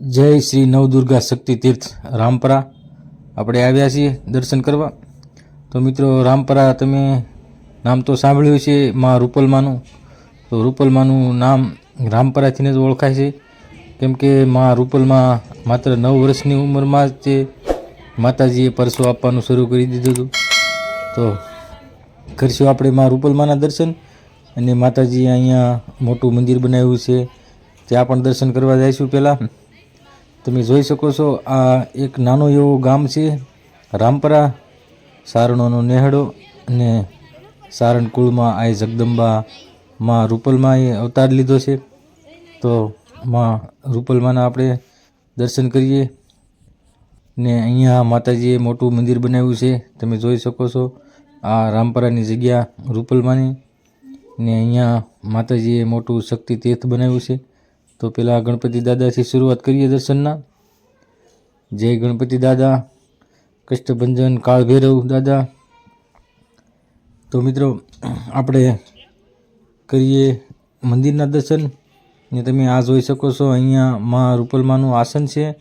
જય શ્રી નવદુર્ગા શક્તિ તીર્થ રામપરા. આપણે આવ્યા છીએ દર્શન કરવા. તો મિત્રો, રામપરા તમે નામ તો સાંભળ્યું છે માં રૂપલમાનું. તો રૂપલમાનું નામ રામપરાથીને જ ઓળખાય છે. કેમ કે માં રૂપલમાં માત્ર નવ વર્ષની ઉંમરમાં જ તે માતાજીએ પરસો આપવાનું શરૂ કરી દીધું હતું. તો કરશું આપણે માં રૂપલમાના દર્શન અને માતાજીએ અહીંયા મોટું મંદિર બનાવ્યું છે. ત્યાં પણ દર્શન કરવા જઈશું પહેલાં. તમે જોઈ શકો છો, આ એક નાનો એવું ગામ છે, રામપરા, સારણોનો નેહડો અને સારણ કુળમાં આ જગદંબા માં રૂપલમાં એ અવતાર લીધો છે. તો માં રૂપલમાના આપણે દર્શન કરીએ. ને અહીંયા માતાજીએ મોટું મંદિર બનાવ્યું છે, તમે જોઈ શકો છો, આ રામપરાની જગ્યા રૂપલમાની. ને અહીંયા માતાજીએ મોટું શક્તિ તીર્થ બનાવ્યું છે. તો પહેલાં ગણપતિ દાદાથી શરૂઆત કરીએ દર્શનના. જય ગણપતિ દાદા. કષ્ટભંજન કાળભૈરવ દાદા. તો મિત્રો, આપણે કરીએ મંદિરના દર્શન. ને તમે આ જોઈ શકો છો, અહીંયા મા રૂપલમાનું આસન છે.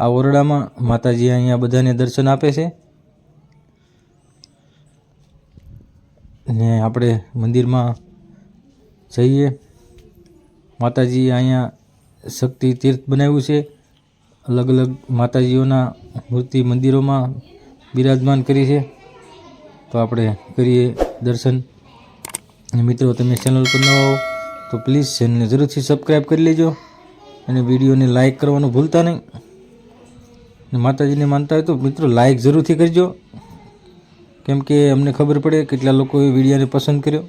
આ ઓરડામાં માતાજી અહીંયા બધાને દર્શન આપે છે. ને આપણે મંદિરમાં જઈએ. માતાજી અહીંયા શક્તિ તીર્થ બનાવ્યું છે. અલગ અલગ માતાજીઓના મૂર્તિ મંદિરોમાં બિરાજમાન કરી છે. તો આપણે કરીએ દર્શન. મિત્રો, તમે ચેનલ પર નવા હો તો પ્લીઝ ચેનલને જરૂરથી સબસ્ક્રાઈબ કરી લેજો. અને વિડીયોને લાઇક કરવાનું ભૂલતા નહીં. અને માતાજીને માનતા હોય તો મિત્રો લાઇક જરૂરથી કરજો. કેમ કે અમને ખબર પડે કેટલા લોકોએ વિડીયોને પસંદ કર્યો.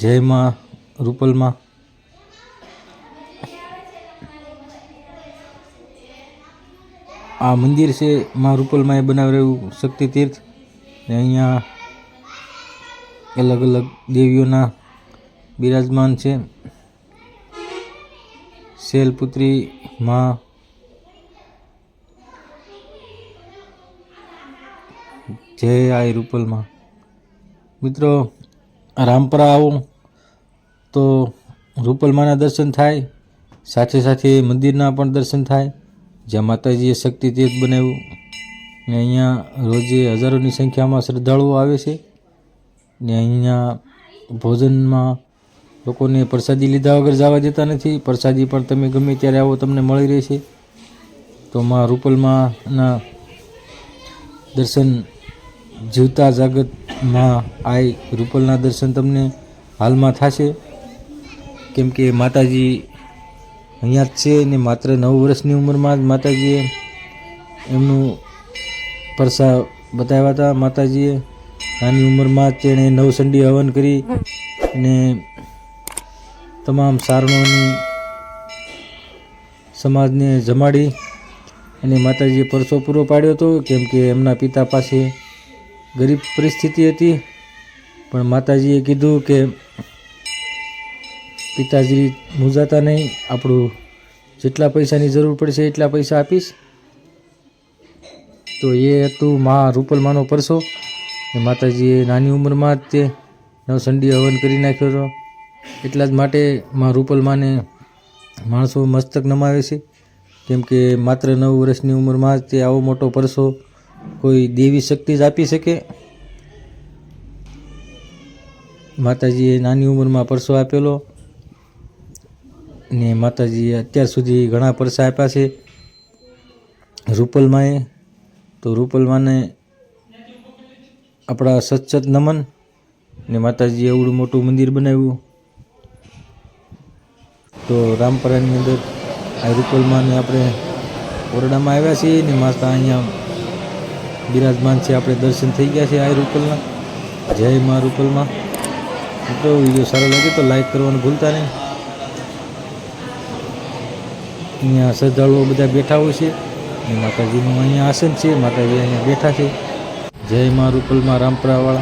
જય માં રૂપલમાં. આ મંદિર છે માં રૂપલમાં એ બનાવેલું શક્તિ તીર્થ ને અહીંયા અલગ અલગ દેવીઓના બિરાજમાન છે. શૈલપુત્રી માં જય આઈ રૂપલમાં. મિત્રો, રામપરા આવો. તો રૂપલમાના દર્શન થાય, સાથે સાથે મંદિરના પણ દર્શન થાય, જ્યાં માતાજીએ શક્તિ તીર્થ બનાવ્યું. ને અહીંયા રોજે હજારોની સંખ્યામાં શ્રદ્ધાળુઓ આવે છે. ને અહીંયા ભોજનમાં લોકોને પ્રસાદી લીધા વગર જવા દેતા નથી. પ્રસાદી પણ તમે ગમે ત્યારે આવો તમને મળી રહેશે. તો માં રૂપલમાંના દર્શન જીવતા જાગતમાં આય રૂપલના દર્શન તમને હાલમાં થશે. કેમ કે માતાજી અહીંયા જ છે ને માત્ર નવ વર્ષની ઉંમરમાં જ માતાજીએ એમનું પરસા બતાવ્યા હતા. માતાજીએ નાની ઉંમરમાં જ તેણે નવસંડી હવન કરી અને તમામ સારણોની સમાજને જમાડી અને માતાજીએ પરસો પૂરો પાડ્યો હતો. કેમ કે એમના પિતા પાસે ગરીબ પરિસ્થિતિ હતી. પણ માતાજીએ કીધું કે પિતાજી મૂંઝાતા નહીં. આપણું જેટલા પૈસાની જરૂર પડશે એટલા પૈસા આપીશ. તો એ હતું મા રૂપલમાનો પરસો. એ માતાજીએ નાની ઉંમરમાં જ તે નવસંડી હવન કરી નાખ્યો હતો. એટલા જ માટે મા રૂપલમાને માણસો મસ્તક નમાવે છે. કેમ કે માત્ર નવ વર્ષની ઉંમરમાં જ તે આવો મોટો પરસો કોઈ દેવી શક્તિ જ આપી શકે. માતાજીએ નાની ઉંમરમાં પરસો આપેલો. ને માતાજીએ અત્યાર સુધી ઘણા પરસા આપ્યા છે. રૂપલમાએ, તો રૂપલમાને આપણા સચ્ચત નમન ને માતાજીએ એવડું મોટું મંદિર બનાવ્યું. તો રામપરાની અંદર આ રૂપલમાને આપણે ઓરડામાં આવ્યા છીએ ને માતા અહીંયા બિરાજમાન છે. આપણે દર્શન થઈ ગયા છે આ રૂપલના. જય મા રૂપલમાં. મિત્રો, વીડિયો સારો લાગે તો લાઈક કરવાનું ભૂલતા નહીં. અહીંયા શ્રદ્ધાળુઓ બધા બેઠા હોય છે. અને માતાજીનું અહીંયા આસન છે. માતાજી અહીંયા બેઠા છે. જય મા રૂપલમાં રામપરાવાળા.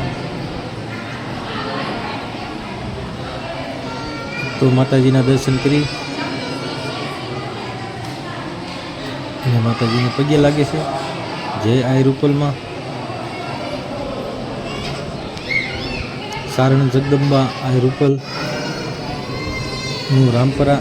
તો માતાજીના દર્શન કરી. અને માતાજીને પગે લાગે છે. જય આઈ રૂપલમાં. સારણ જગદંબા આઈ રૂપલ. નું રામપરા.